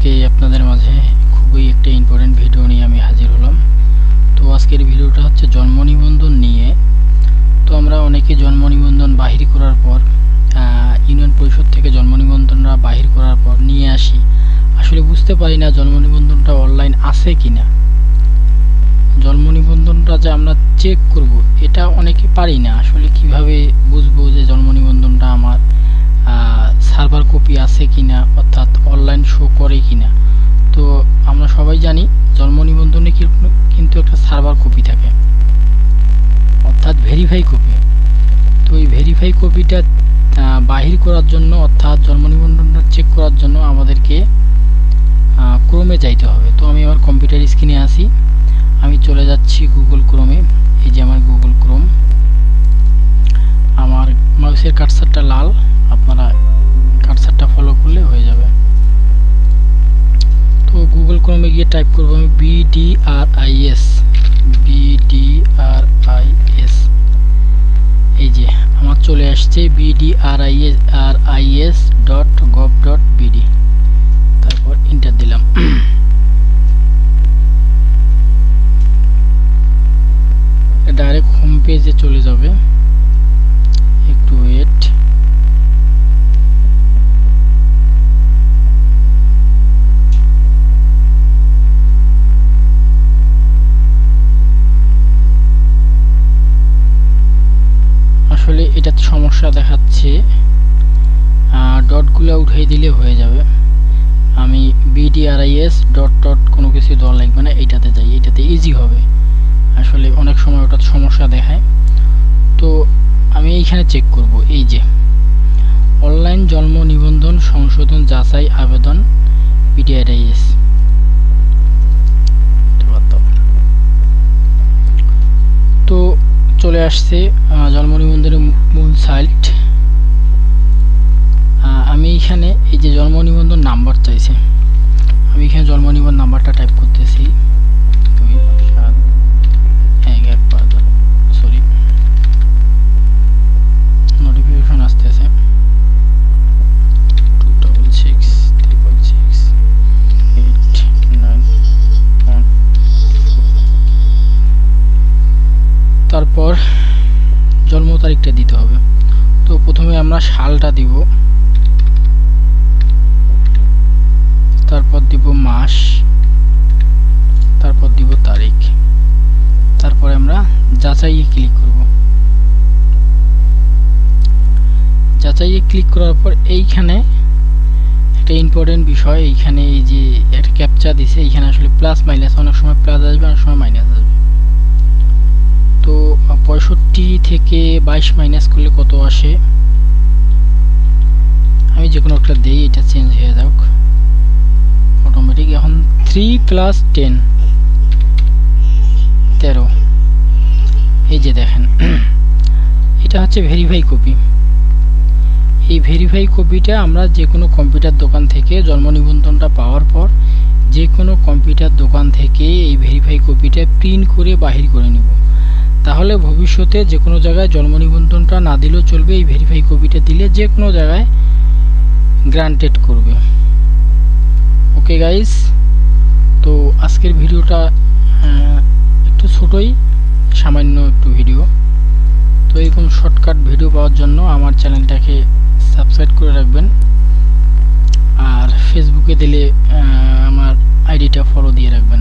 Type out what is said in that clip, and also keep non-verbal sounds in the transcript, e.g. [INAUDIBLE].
আজকে আপনাদের মাঝে খুবই একটা ইম্পর্টেন্ট ভিডিও নিয়ে আমি হাজির হলাম। তো আজকের ভিডিওটা হচ্ছে জন্ম নিবন্ধন নিয়ে। তো আমরা অনেকে জন্ম নিবন্ধন বাহির করার পর ইউনিয়ন পরিষদ থেকে জন্ম নিবন্ধনরা বাহির করার পর নিয়ে আসি। আসলে বুঝতে পারি না জন্ম নিবন্ধনটা অনলাইন আছে কিনা। জন্ম নিবন্ধনটা যে আমরা চেক করব, এটা অনেকে পারি না। আসলে কীভাবে বুঝব যে জন্ম নিবন্ধনটা আমার? সার্ভার কপি আছে কিনা, অর্থাৎ অনলাইন শো করে কিনা। তো আমরা সবাই জানি, জন্ম নিবন্ধনে কিন্তু একটা সার্ভার কপি থাকে। অর্থাৎ ভেরিফাই কপি তো এই ভেরিফাই কপিটা বাহির করার জন্য, অর্থাৎ জন্ম নিবন্ধনটা চেক করার জন্য আমাদেরকে ক্রোমে যাইতে হবে। তো আমি আমার কম্পিউটার স্ক্রিনে আসি আমি চলে যাচ্ছি গুগল ক্রোমে এই যে আমার গুগল ক্রোম আমার মাউসের কাটসারটা লাল। আপনারা কাটসারটা ফলো করলে হয়ে যাবে। তো গুগল ক্রোমে গিয়ে টাইপ করব আমি বিডিআরআইএস বিডিআরআইএস এই যে, আমার চলে আসছে BDRIS R is dot gov dot BD তারপর ইন্টার দিলাম। ডাইরেক্ট হোম পেজে চলে যাবে একটু ওয়েট আসলে এটাতে সমস্যা দেখাচ্ছে। ডটগুলো উঠিয়ে দিলে হয়ে যাবে। আমি বিডিআরআইএস ডট ডট কোনো কিছু দেওয়া লাগবে না, এইটাতে যাই এটাতে ইজি হবে। আসলে অনেক সময় ওটা সমস্যা দেখায়। তো আমি এইখানে চেক করব, এই যে। অনলাইন জন্ম নিবন্ধন সংশোধন যাচাই আবেদন বিডিআরআইএস তো চলে আসছে জন্ম নিবন্ধনের মূল সাইট আমি এখানে এই যে জন্ম নিবন্ধন নাম্বার চাইছে। আমি এখানে জন্ম তারপর জন্ম তারিখটা দিতে হবে। তো প্রথমে আমরা সালটা দিব। তারপর দিব মাস। তারপর দিব তারিখ। তারপরে আমরা যাচাইয়ে ক্লিক করব। যাচাইয়ে ক্লিক করার পর এইখানে একটা ইম্পর্টেন্ট বিষয়। এইখানে এই যে একটা ক্যাপচা দিছে, এইখানে আসলে প্লাস মাইনাস অনেক সময় প্লাস আসবে, অনেক সময় মাইনাস আসবে। তো পঁয়ষট্টি থেকে বাইশ মাইনাস করলে কত আসে? আমি যে কোনো একটা দিই, এটা চেঞ্জ হয়ে যাক। অটোমেটিক এখন থ্রি প্লাস টেন তেরো। এই যে দেখেন, [CLEARS THROAT] এটা হচ্ছে ভেরিফাই কপি এই ভেরিফাই কপিটা আমরা যে কোনো কম্পিউটার দোকান থেকে জন্ম নিবন্ধনটা পাওয়ার পর যে কোনো কম্পিউটার দোকান থেকে এই ভেরিফাই কপিটা প্রিন্ট করে বাহির করে নেব। তাহলে ভবিষ্যতে যে কোনো জায়গায় জন্ম নিবন্ধনটা না দিলেও চলবে, এই ভেরিফাই কপিটা দিলে যে কোনো জায়গায় গ্রান্টেড করবে। ওকে গাইস তো আজকের ভিডিওটা একটু ছোটোই, সামান্য একটু ভিডিও তো এরকম শর্টকাট ভিডিও পাওয়ার জন্য আমার চ্যানেলটাকে সাবস্ক্রাইব করে রাখবেন। আর ফেসবুকে দিলে আমার আইডিটা ফলো দিয়ে রাখবেন।